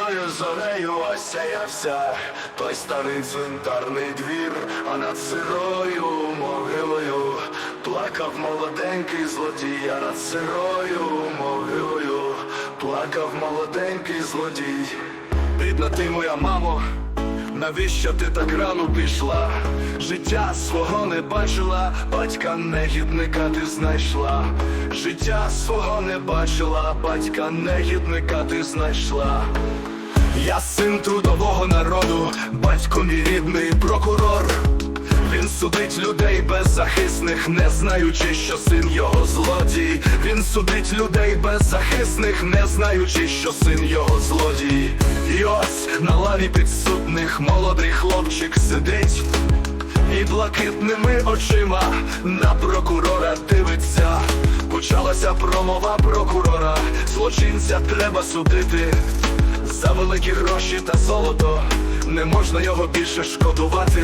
Блідою зорею осяявся той старий цвинтарний двір, а над сирою могилою плакав молоденький злодій, а над сирою могилою плакав молоденький злодій. Бідна ти моя мамо, навіщо ти так рано пішла? Життя свого не бачила, батька негідника ти знайшла. Життя свого не бачила, батька негідника ти знайшла. Я син трудового народу, батько мій рідний прокурор. Він судить людей беззахисних, не знаючи, що син його злодій. Він судить людей беззахисних, не знаючи, що син його злодій. І ось на лаві підсудних молодий хлопчик сидить. І блакитними очима на прокурора дивиться. Почалася промова прокурора, злочинця треба судити. За великі гроші та золото не можна його більше шкодувати.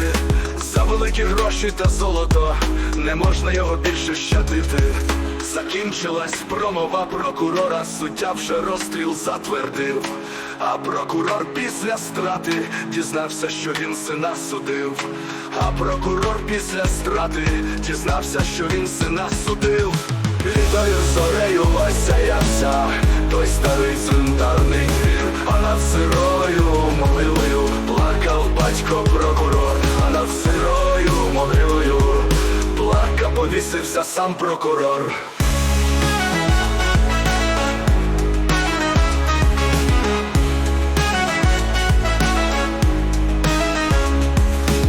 За великі гроші та золото не можна його більше щадити. Закінчилась промова прокурора, суддя вже розстріл затвердив. А прокурор після страти дізнався, що він сина судив. А прокурор після страти дізнався, що він сина судив. Літою зорею осяявся повісився сам прокурор.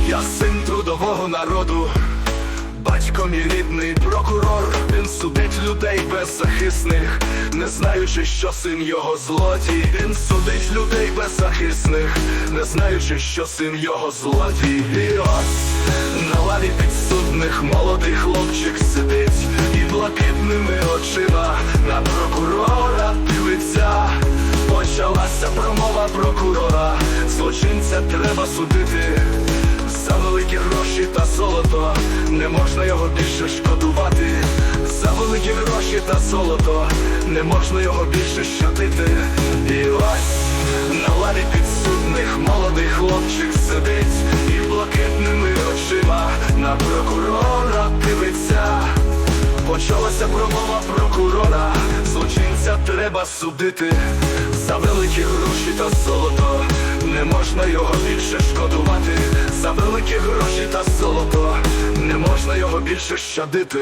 Я син трудового народу, батько мій рідний прокурор, він судить людей беззахисних, не знаючи, що син його злодій. Він судить людей беззахисних, не знаючи, що син його злодій. І ось на лаві підсудних молодий хлопчик сидить і блакитними очима на прокурора дивиться. Почалася промова прокурора, злочинця треба судити. Та золото не можна його більше шкодувати. За великі гроші та золото не можна його більше щадити. І ось на лаві підсудних молодий хлопчик сидить і блакитними очима на прокурора дивиться. Почалася промова прокурора, злочинця треба судити. За великі гроші та золото не можна його більше шкодувати. За великі гроші та золото не можна його більше щадити.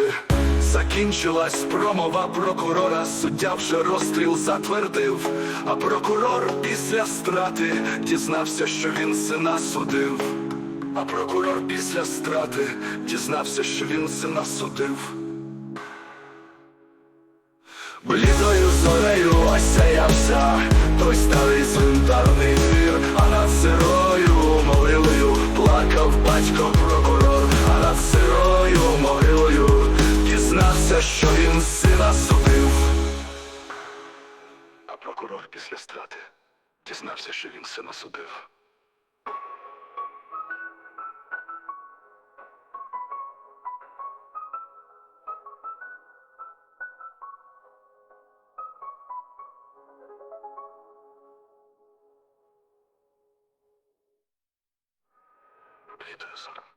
Закінчилась промова прокурора, суддя вже розстріл затвердив, а прокурор після страти дізнався, що він сина судив. А прокурор після страти дізнався, що він сина судив. Блідою зорею осяявся той старий цвинтарний батько прокурор, а над сирою могилою дізнався, що він сина судив. А прокурор після страти дізнався, що він сина судив. Блідою зорею.